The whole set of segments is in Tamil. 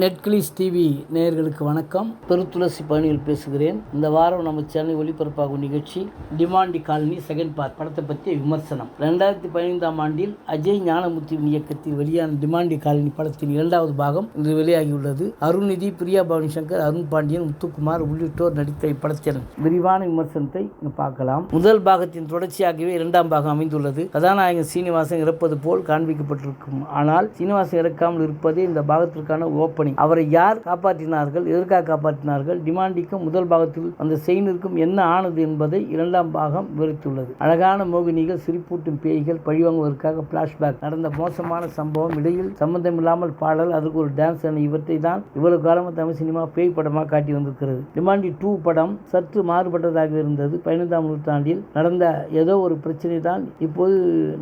நெட்கிளிஸ் டிவி நேயர்களுக்கு வணக்கம். பெருத்துளசி பழனியில் பேசுகிறேன். இந்த வாரம் நம்ம சென்னை ஒளிபரப்பாகும் நிகழ்ச்சி டிமாண்டி காலனி செகண்ட் பார்ட். படத்தை பற்றிய விமர்சனம். ரெண்டாயிரத்தி பதினைந்தாம் ஆண்டில் அஜய் ஞானமுத்தின் இயக்கத்தில் வெளியான டிமாண்டி காலனி படத்தின் இரண்டாவது பாகம் இன்று வெளியாகியுள்ளது. அருள்நிதி பிரியா பவனி சங்கர் அருண் பாண்டியன் முத்துக்குமார் உள்ளிட்டோர் நடித்த இப்படத்தின் விரிவான விமர்சனத்தை பார்க்கலாம். முதல் பாகத்தின் தொடர்ச்சியாகவே இரண்டாம் பாகம் அமைந்துள்ளது. கதாநாயகன் சீனிவாசன் இறப்பது போல் காண்பிக்கப்பட்டிருக்கும். ஆனால் சீனிவாசன் இறக்காமல் இருப்பதே இந்த பாகத்திற்கான ஓப்பன் கம்பெனி அவரை யார் காப்பாற்றினார்கள் எதற்காக காப்பாற்றினார்கள் டிமாண்டிக்கும் முதல் பாகத்தில் அந்த செயினிற்கும் என்ன ஆனது என்பதை இரண்டாம் பாகம் விவரித்துள்ளது. அழகான மோகினிகள் சிரிப்பூட்டும் பேய்கள் பழிவாங்குவதற்காக பிளாஷ்பேக் நடந்த மோசமான சம்பவம் இடையில் சம்பந்தமில்லாமல் பாடல் அதுக்கு ஒரு டான்ஸ் என இவற்றை தான் இவ்வளவு காலமாக தமிழ் சினிமா பேய் படமாக காட்டி வந்திருக்கிறது. டிமாண்டி டூ படம் சற்று மாறுபட்டதாக இருந்தது. பதினைந்தாம் நூற்றாண்டில் நடந்த ஏதோ ஒரு பிரச்சனை தான் இப்போது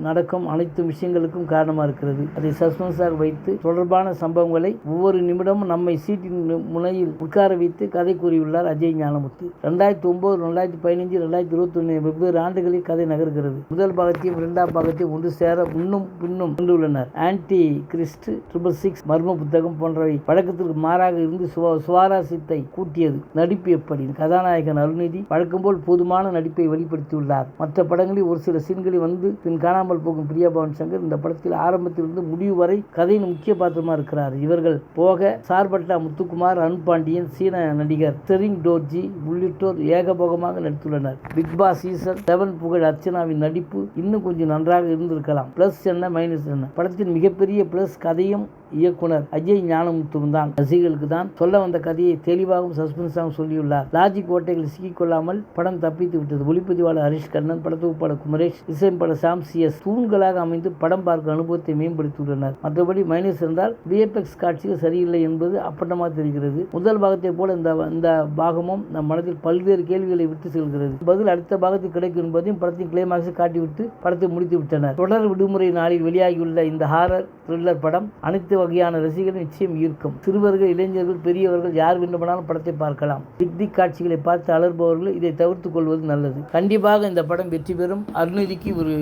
நடக்கும் அனைத்து விஷயங்களுக்கும் காரணமாக இருக்கிறது. அதை சஸ்பென்ஸாக வைத்து தொடர்பான சம்பவங்களை ஒவ்வொரு நிமிடம் நம்மை சீட்டின் முனையில் உட்கார வைத்து கதை கூறியுள்ளார் அஜய் ஞானமுத்து ரெண்டாயிரத்தி ஒன்பது ரெண்டாயிரத்தி பதினஞ்சு ரெண்டாயிரத்தி இருபத்தொன்னு வெவ்வேறு ஆண்டுகளில் கதை நகர்கிறது. முதல் பாகத்தையும் இரண்டாம் பாகத்தையும் ஒன்று சேர முன்னும் பின்னும் கொண்டுள்ளனர். ஆன்டி கிறிஸ்ட் ட்ரிபிள் சிக்ஸ் மர்ம புத்தகம் போன்றவை வழக்கத்திற்கு மாறாக இருந்து சுவா சுவாரஸ்யத்தை கூட்டியது. நடிப்பு எப்படி? கதாநாயகன் அருள்நிதி வழக்கம் போல் போதுமான நடிப்பை வெளிப்படுத்தியுள்ளார். மற்ற படங்களில் ஒரு சில சீன்களில் வந்து பின் காணாமல் போகும் பிரியா பவன் சங்கர் இந்த படத்தில் ஆரம்பத்திலிருந்து முடிவு வரை கதையின் முக்கிய பாத்திரமா இருக்கிறார். இவர்கள் போக சார்பட்டா முத்துக்குமார் அன்பாண்டியன் சீன நடிகர் தெரிங் டோர்ஜி உள்ளிட்டோர் ஏகபோகமாக நடித்துள்ளனர். பிக் பாஸ் சீசன் செவன் புகழ் அர்ச்சனாவின் நடிப்பு இன்னும் கொஞ்சம் நன்றாக இருந்திருக்கலாம். பிளஸ் என்ன மைனஸ் என்ன? படத்தின் மிகப்பெரிய பிளஸ் கதையும் இயக்குனர் அஜய் ஞானமுத்துவும் தான். ரசிகர்களுக்கு தான் சொல்ல வந்த கதையை தெளிவாகவும் சஸ்பென்ஸாகவும் சொல்லியுள்ளார். லாஜிக் ஓட்டைகள் சிக்கிக்கொள்ளாமல் படம் தப்பித்து விட்டது. ஒளிப்பதிவாளர் ஹரிஷ் கண்ணன் படத்தொகுப்பாளர் குமரேஷ் இசைப்பட சாம் சிஎஸ் தூண்களாக அமைந்து படம் பார்க்கும் அனுபவத்தை மேம்படுத்தியுள்ளனர். மற்றபடி மைனஸ் இருந்தால் விஎஃப்எக்ஸ் காட்சிகள் சரியில்லை என்பது அப்பட்டமாக தெரிகிறது. முதல் பாகத்தை போல இந்த இந்த பாகமும் நம் மனதில் பல்வேறு கேள்விகளை விட்டு செல்கிறது. பதில் அடுத்த பாகத்தில் கிடைக்கும் என்பதையும் படத்தின் கிளைமாக்ஸை காட்டிவிட்டு படத்தை முடித்து விட்டனர் தொடர் விடுமுறை நாளில் வெளியாகியுள்ள இந்த ஹாரர் த்ரில்லர் படம் அனைத்து வகையான ரசிகர்கள் நிச்சயம் ஈர்க்கும் சிறுவர்கள் இளைஞர்கள் பெரியவர்கள் யார் வேண்டுமானாலும் படத்தை பார்க்கலாம். திக் திக் காட்சிகளை பார்த்து அலர்பவர்கள் இதை தவிர்த்துக் கொள்வது நல்லது. கண்டிப்பாக இந்த படம் வெற்றி பெறும். அருள்நிதிக்கு ஒரு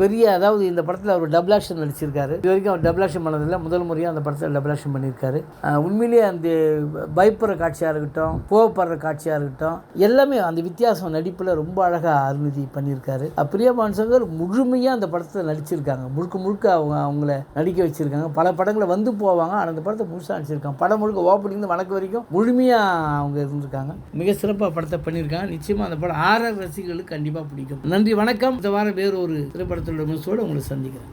பெரிய அதாவது இந்த படத்தில் அவர் டபுள் ஆக்ஷன் நடிச்சிருக்காரு. இது வரைக்கும் அவர் டபுள் ஆக்ஷன் பண்ணதில்லை. முதல் முறையாக அந்த படத்தில் டபுள் ஆக்ஷன் பண்ணியிருக்காரு உண்மையிலேயே அந்த பயப்படுற காட்சியாக இருக்கட்டும் கோவப்படுற காட்சியாக இருக்கட்டும் எல்லாமே அந்த வித்தியாசம் நடிப்பில் ரொம்ப அழகாக அருள்நிதி பண்ணியிருக்காரு. பிரியா பான்சங்கர் முழுமையாக அந்த படத்தில் நடிச்சிருக்காங்க. முழுக்க முழுக்க அவங்க அவங்கள நடிக்க வச்சுருக்காங்க. பல படங்களை வந்து போவாங்க ஆனால் அந்த படத்தை முழுசாக நடிச்சிருக்காங்க. படம் முழுக்க ஓப்பனிங் வணக்கம் வரைக்கும் முழுமையாக அவங்க இருந்திருக்காங்க. மிக சிறப்பாக படத்தை பண்ணியிருக்காங்க. நிச்சயமாக அந்த படம் ஆர்ஆர் ரசிகர்களுக்கு கண்டிப்பாக பிடிக்கும். நன்றி வணக்கம். இந்த வாரம் வேறு ஒரு திரைப்படத்தோட மிஸ்ஸோடு உங்களை சந்திக்கிறேன்.